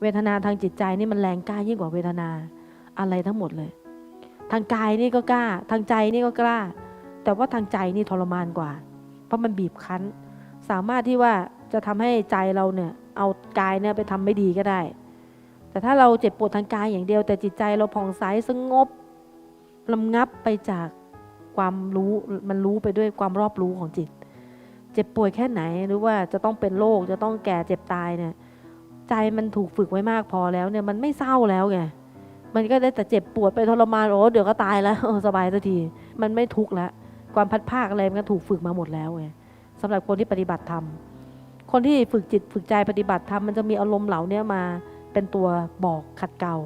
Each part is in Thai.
เวทนาทางจิตใจนี่มันแรงกล้ายิ่งกว่าเวทนาอะไรทั้งหมดเลย ทางกายนี่ก็กล้า ทางใจนี่ก็กล้า แต่ว่าทางใจนี่ทรมานกว่า เพราะมันบีบคั้น สามารถที่ว่าจะทำให้ใจเราเนี่ยเอากายเนี่ยไปทำไม่ดีก็ได้ แต่ถ้าเราเจ็บปวดทางกายอย่างเดียว แต่จิตใจเราผ่องใสสงบลำงับไปจากความรู้มันรู้ไปด้วยความรอบรู้ของจิต เจ็บป่วยแค่ไหนหรือว่าจะต้องเป็นโรคจะต้องแก่เจ็บตายเนี่ย ใจมันถูกฝึกไว้มากพอแล้วเนี่ยมันไม่เศร้าแล้วไงมันก็ได้แต่เจ็บปวดไปทรมานโอ้เดี๋ยวก็ตายแล้วสบายสักทีมันไม่ทุกข์แล้วความพัดภาคอะไรมันก็ถูกฝึกมาหมดแล้วไงสำหรับคนที่ปฏิบัติธรรมคนที่ฝึกจิตฝึกใจปฏิบัติธรรมมันจะมีอารมณ์เหล่านี้มาเป็นตัวบอกขัดเกลา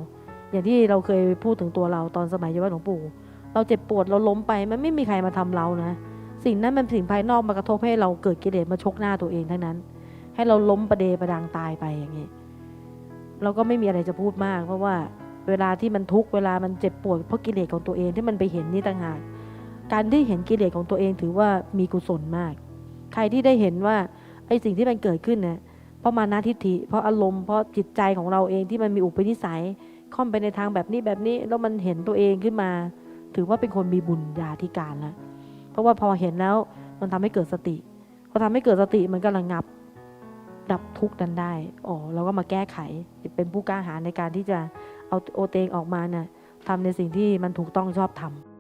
อย่างที่เราเคยพูดถึงตัวเราตอนสมัยอยู่วัดหลวงปู่ เราเจ็บปวดเราล้มไปมันไม่มีใครมาทำเรานะ สิ่งนั้นมันสิ่งภายนอกมากระทบให้เราเกิดกิเลสมาชกหน้าตัวเองทั้งนั้น ให้เราล้มประเดประดังตายไปอย่างนี้เราก็ไม่มีอะไรจะพูดมาก เพราะว่าเวลาที่มันทุกข์เวลามันเจ็บปวดเพราะกิเลสของตัวเองที่มันไปเห็นนี่ต่างหากการที่เห็นกิเลสของตัวเองถือว่ามีกุศลมาก ใครที่ได้เห็นว่าไอ้สิ่งที่มันเกิดขึ้นเนี่ยเพราะมานาทิฏฐิ เพราะอารมณ์เพราะจิตใจของเราเองที่มันมีอุปนิสัยค่อมไปในทางแบบนี้แบบนี้แล้วมันเห็นตัวเองขึ้นมา ถือว่าเป็นคนมีบุญญาธิการแล้วเพราะว่าพอเห็นแล้วมันทำให้เกิดสติพอทำให้เกิดสติมันก็ระงับ ดับทุกข์นั้นได้ อ๋อ เราก็มาแก้ไข เป็นผู้กล้าหาญในการที่จะเอาโอเตงออกมาเนี่ยทำในสิ่งที่มันถูกต้องชอบทำ